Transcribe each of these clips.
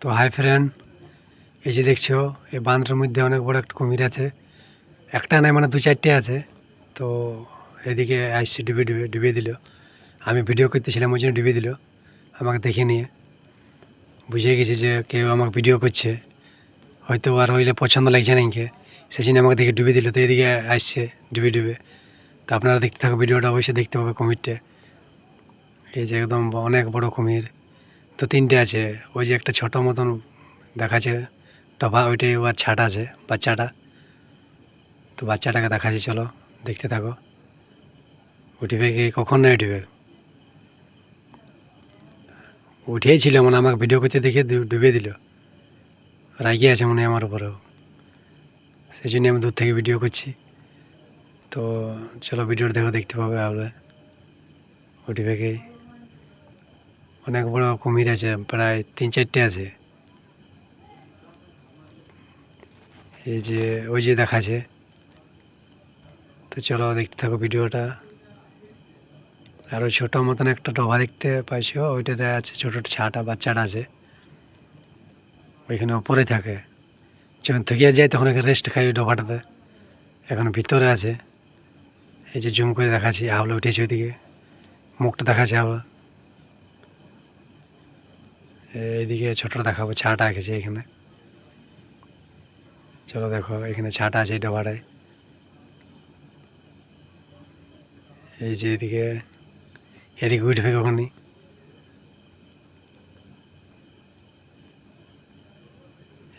তো hi friend এই যে দেখছ, এই বাঁধটার মধ্যে অনেক বড় একটা কুমির আছে। একটা নাই মানে দু চারটে আছে। তো এদিকে আসছে ডুবে ডুবে ডুবিয়ে দিল। আমি ভিডিও করতেছিলাম, ওই জন্য ডুবিয়ে দিল। আমাকে দেখে নিয়ে। বুঝে গেছে যে কেউ আমাকে ভিডিও করছে। হয়তো আর হইলে পছন্দ লাগছে না ইনকে সেই জন্য আমাকে দেখে ডুবে দিল। তো এদিকে আসছে ডুবে ডুবে তো আপনারা দেখতে থাকো, ভিডিওটা অবশ্যই দেখতে পাবে কুমিরটা। এই যে একদম অনেক বড় কুমির। তো তিনটে আছে। ওই যে একটা ছোট মতন দেখাচ্ছে। টপা ওইটাই ওর ছাট আছে, বাচ্চাটা। তো বাচ্চাটাকে দেখাচ্ছি, চলো দেখতে থাকো। উঠবে কি, কখন না উঠবে? উঠেইছিল মানে আমাকে ভিডিও করতে দেখে ডুবে দিল। রাগি আছে মনে আমার উপরেও। সেই জন্য আমি দূর থেকে ভিডিও করছি। তো চলো ভিডিওটা দেখো, দেখতে পাবে আপনার উঠবে কি? অনেক বড় কুমির আছে, প্রায় তিন চারটে আছে। এই যে, ওই যে দেখাচ্ছে। তো চলো দেখতে থাকো ভিডিওটা। আর ওই ছোটো মতন একটা ডবা দেখতে পাইছো ওইটাতে আছে ছোটো ছাটা বাচ্চাটা আছে। ওইখানে ওপরে থাকে। যখন থেকে যায় তখন এখানে রেস্ট খাই ওই ডবাটাতে। এখন ভিতরে আছে। এই যে জুম করে দেখাচ্ছি হাওলা উঠেছে ওইদিকে। মুখটা দেখাচ্ছে আবার এইদিকে ছোটটা দেখাবো ছাটা এঁকেছে এখানে। চলো দেখো, এখানে ছাটা আছে ডবাটায়। এই যে এদিকে এদিকে উঠবে কখনই।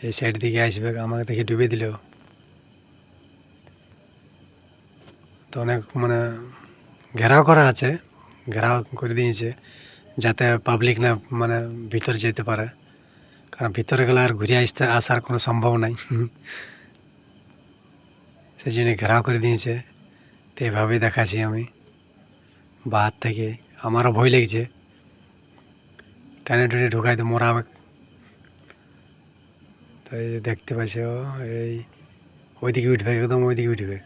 এই সাইড দিকে আসবে, আমাকে দেখে ডুবে দিল। তো অনেক মানে ঘেরাও করা আছে, ঘেরাও করে দিয়েছে। যাতে পাবলিক না মানে ভিতরে যেতে পারে। কারণ ভিতরে গেলে আর ঘুরে আসতে আসার কোনো সম্ভব নাই। সেই জন্য ঘেরাও করে দিয়েছে। তো এইভাবেই দেখাচ্ছি আমি। বাহার থেকে আমারও ভয় লেগেছে। টানে টুনে ঢুকাই তো মরা তো এই দেখতে পাচ্ছ, এই ওইদিকে উঠবে, একদম ওইদিকে উঠবে।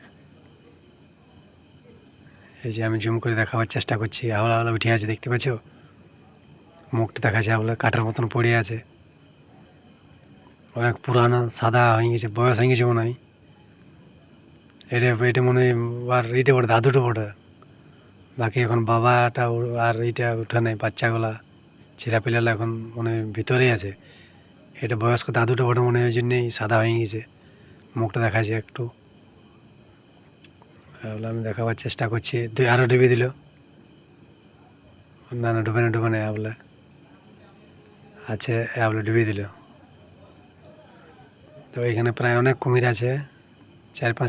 এই যে আমি জুম করে দেখাবার চেষ্টা করছি। আওলা আওলা উঠে আছে, দেখতে পাচ্ছ? মুখটা দেখাচ্ছে বলে কাঠের মতন পড়ে আছে। অনেক পুরানো সাদা হয়ে গেছে, বয়স হয়ে গেছে মনে হয়। এটা এটা মনে হয় আর এইটা বড় দাদুটা বড় বাকি এখন বাবাটা আর এইটা উঠে নেই, বাচ্চাগুলা ছেলেপিলেলা এখন মনে ভিতরেই আছে। এটা বয়স্ক দাদুটা বড় মনে হয়, ওই জন্যেই সাদা হয়ে গেছে। মুখটা দেখাচ্ছে একটু। এগুলো আমি দেখাবার চেষ্টা করছি। দুই আরও ডুবে দিল। না না, ডুবে না ডুবে না, বলে। আছে বলে ডুবিয়ে দিল। তো এখানে প্রায় অনেক কুমির আছে চার পাঁচ